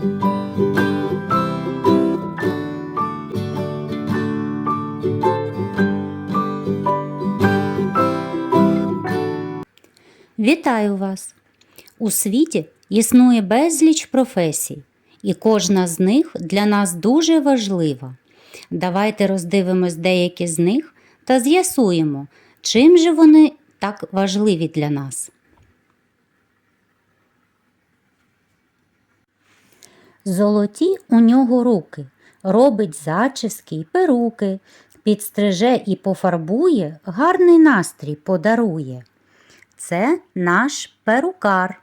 Вітаю вас! У світі існує безліч професій, і кожна з них для нас дуже важлива. Давайте роздивимось деякі з них та з'ясуємо, чим же вони так важливі для нас. Золоті у нього руки, робить зачіски й перуки, підстриже і пофарбує, гарний настрій подарує. Це наш перукар.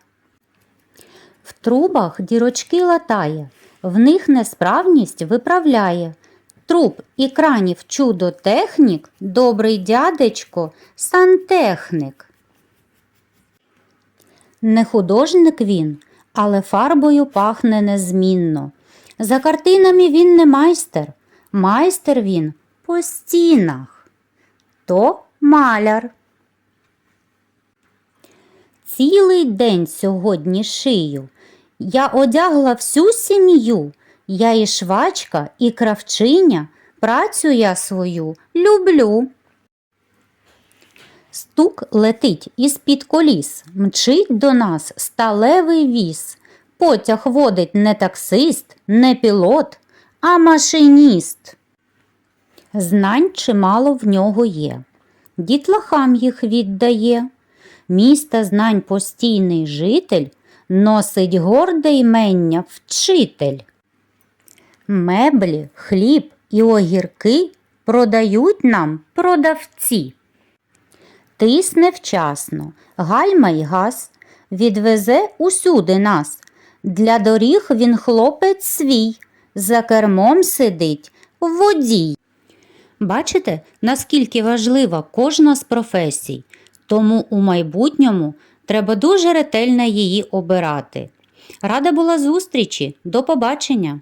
В трубах дірочки латає, в них несправність виправляє. Труб і кранів чудо технік, добрий дядечко, сантехник. Не художник він, але фарбою пахне незмінно. За картинами він не майстер, майстер він по стінах. То маляр. Цілий день сьогодні шию. Я одягла всю сім'ю. Я і швачка, і кравчиня. Працю я свою люблю. Стук летить із-під коліс, мчить до нас сталевий віз. Потяг водить не таксист, не пілот, а машиніст. Знань чимало в нього є. Дітлахам їх віддає. Міста знань постійний житель, носить горде ймення вчитель. Меблі, хліб і огірки продають нам продавці. Тисне вчасно, гальма й газ, відвезе усюди нас. Для доріг він хлопець свій, за кермом сидить водій. Бачите, наскільки важлива кожна з професій, тому у майбутньому треба дуже ретельно її обирати. Рада була зустрічі, до побачення!